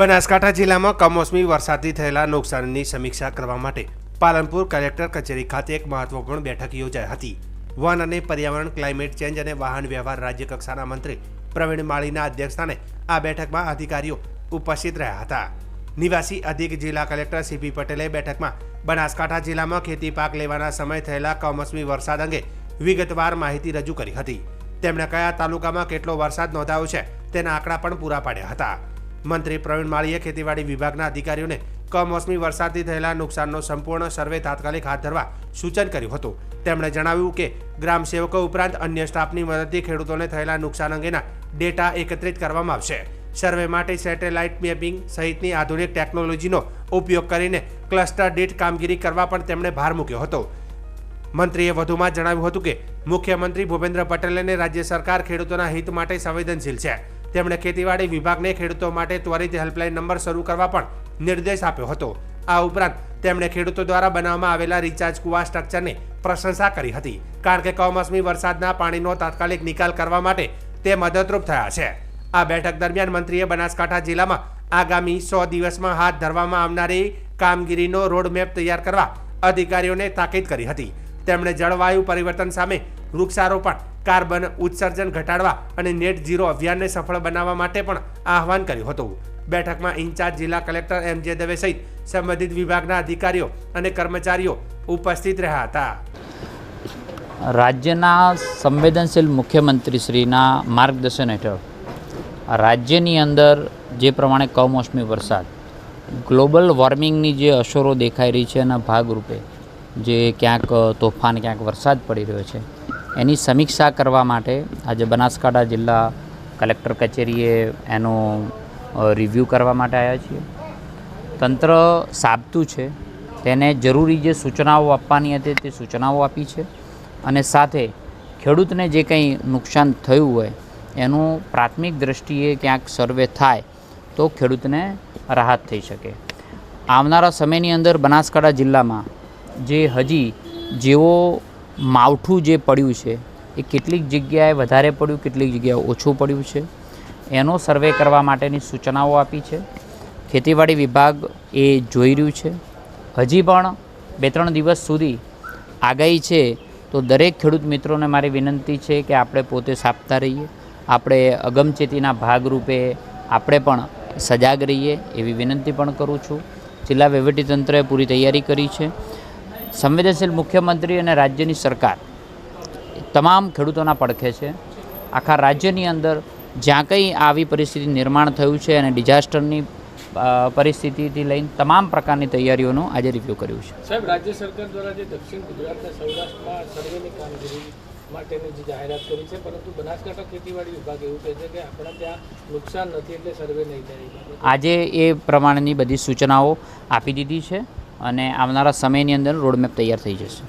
બનાસકાંઠા જિલ્લામાં કમોસમી વરસાદથી થયેલા નુકસાનની સમીક્ષા કરવા માટે પાલનપુર કલેક્ટર કચેરી ખાતે એક મહત્વપૂર્ણ બેઠક યોજાઈ હતી. વન અને પર્યાવરણ, ક્લાઇમેટ ચેન્જ અને વાહન વ્યવહાર રાજ્ય કક્ષાના મંત્રી પ્રવીણ માળીના અધ્યક્ષસ્થાને આ બેઠકમાં અધિકારીઓ ઉપસ્થિત રહ્યા હતા. નિવાસી અધિક જિલ્લા કલેક્ટર સીપી પટેલે બેઠકમાં બનાસકાંઠા જિલ્લામાં ખેતી પાક લેવાના સમય થયેલા કમોસમી વરસાદ અંગે વિગતવાર માહિતી રજૂ કરી હતી. તેમણે કયા તાલુકામાં કેટલો વરસાદ નોંધાયો છે તેના આંકડા પણ પૂરા પાડ્યા હતા. મંત્રી પ્રવીણ માળીએ ખેતીવાડી વિભાગના અધિકારીઓને કમોસમી વરસાદથી થયેલા નુકસાનનો સંપૂર્ણ સર્વે તાત્કાલિક હાથ ધરવા સૂચન કર્યું હતું. તેમણે જણાવ્યું કે ગ્રામ સેવકો ઉપરાંત અન્ય સ્ટાફની મદદથી ખેડૂતોને થયેલા નુકસાન અંગેના ડેટા એકત્રિત કરવામાં આવશે. સર્વે માટે સેટેલાઇટ મેપિંગ સહિતની આધુનિક ટેકનોલોજીનો ઉપયોગ કરીને ક્લસ્ટર દીઠ કામગીરી કરવા પણ તેમણે ભાર મૂક્યો હતો. મંત્રીએ વધુમાં જણાવ્યું હતું કે મુખ્યમંત્રી ભૂપેન્દ્ર પટેલ અને રાજ્ય સરકાર ખેડૂતોના હિત માટે સંવેદનશીલ છે. તેમણે ખેતીવાડી વિભાગને ખેડૂતો માટે ત્વરિત હેલ્પલાઇન નંબર શરૂ કરવા પણ નિર્દેશ આપ્યો હતો. આ ઉપરાંત તેમણે ખેડૂતો દ્વારા બનાવવામાં આવેલા રિચાર્જ કુવા સ્ટ્રક્ચરની પ્રશંસા કરી હતી. કારણ કે કમોસમી વરસાદના પાણીનો તાત્કાલિક નિકાલ કરવા માટે તે મદદરૂપ થયા છે. આ બેઠક દરમિયાન મંત્રીએ બનાસકાંઠા જિલ્લામાં આગામી સો દિવસમાં હાથ ધરવામાં આવનારી કામગીરીનો રોડમેપ તૈયાર કરવા અધિકારીઓને તાકીદ કરી હતી. તેમણે જળવાયુ પરિવર્તન સામે વૃક્ષારોપણ, કાર્બન ઉત્સર્જન ઘટાડવા અને નેટ ઝીરો અભિયાનને સફળ બનાવવા માટે પણ આહવાન કર્યું હતું. બેઠકમાં ઇન્ચાર્જ જિલ્લા કલેક્ટર એમ જે દવે સહિત સંબંધિત વિભાગના અધિકારીઓ અને કર્મચારીઓ ઉપસ્થિત રહ્યા હતા. રાજ્યના સંવેદનશીલ મુખ્યમંત્રીશ્રીના માર્ગદર્શન હેઠળ રાજ્યની અંદર જે પ્રમાણે કમોસમી વરસાદ, ગ્લોબલ વોર્મિંગની જે અસરો દેખાઈ રહી છે એના ભાગરૂપે જે ક્યાંક તોફાન, ક્યાંક વરસાદ પડી રહ્યો છે. એની સમીક્ષા કરવા માટે આજે બનાસકાંઠા જિલ્લા કલેક્ટર કચેરીએ એનો રિવ્યૂ કરવા માટે આવ્યા છીએ. તંત્ર સાબતું છે. તેને જરૂરી જે સૂચનાઓ આપવાની હતી તે સૂચનાઓ આપી છે અને સાથે ખેડૂતને જે કંઈ નુકસાન થયું હોય એનું પ્રાથમિક દ્રષ્ટિએ ક્યાંક સર્વે થાય તો ખેડૂતને રાહત થઈ શકે. આવનારા સમયની અંદર બનાસકાંઠા જિલ્લામાં જે હજી જેવો માવઠું જે પડ્યું છે, એ કેટલીક જગ્યાએ વધારે પડ્યું, કેટલીક જગ્યાએ ઓછું પડ્યું છે. એનો સર્વે કરવા માટેની સૂચનાઓ આપી છે. ખેતીવાડી વિભાગ એ જોઈ રહ્યું છે. હજી પણ બે ત્રણ દિવસ સુધી આગાહી છે, તો દરેક ખેડૂત મિત્રોને મારી વિનંતી છે કે આપણે પોતે સાપતા રહીએ. આપણે અગમચેતીના ભાગરૂપે આપણે પણ સજાગ રહીએ એવી વિનંતી પણ કરું છું. જિલ્લા વહીવટીતંત્રએ પૂરી તૈયારી કરી છે. સંવેદનશીલ મુખ્યમંત્રી અને રાજ્યની સરકાર તમામ ખેડૂતોના પડખે છે. આખા રાજ્યની અંદર જ્યાં કંઈ આવી પરિસ્થિતિ નિર્માણ થયું છે અને ડિઝાસ્ટરની પરિસ્થિતિથી લઈને તમામ પ્રકારની તૈયારીઓનું આજે રિવ્યૂ કર્યું છે. સાહેબ રાજ્ય સરકાર દ્વારા જે દક્ષિણ ગુજરાતના સૌરાષ્ટ્રમાં સર્વેની કામગીરી માટેની જે જાહેરાત કરી છે પરંતુ બનાસકાંઠા ખેતીવાડી વિભાગ એવું કહે છે કે આપણા ત્યાં નુકસાન નથી એટલે સર્વે નહીં થાય. આજે એ પ્રમાણેની બધી સૂચનાઓ આપી દીધી છે. અને આવનારા સમયની અંદર રોડમેપ તૈયાર થઈ જશે.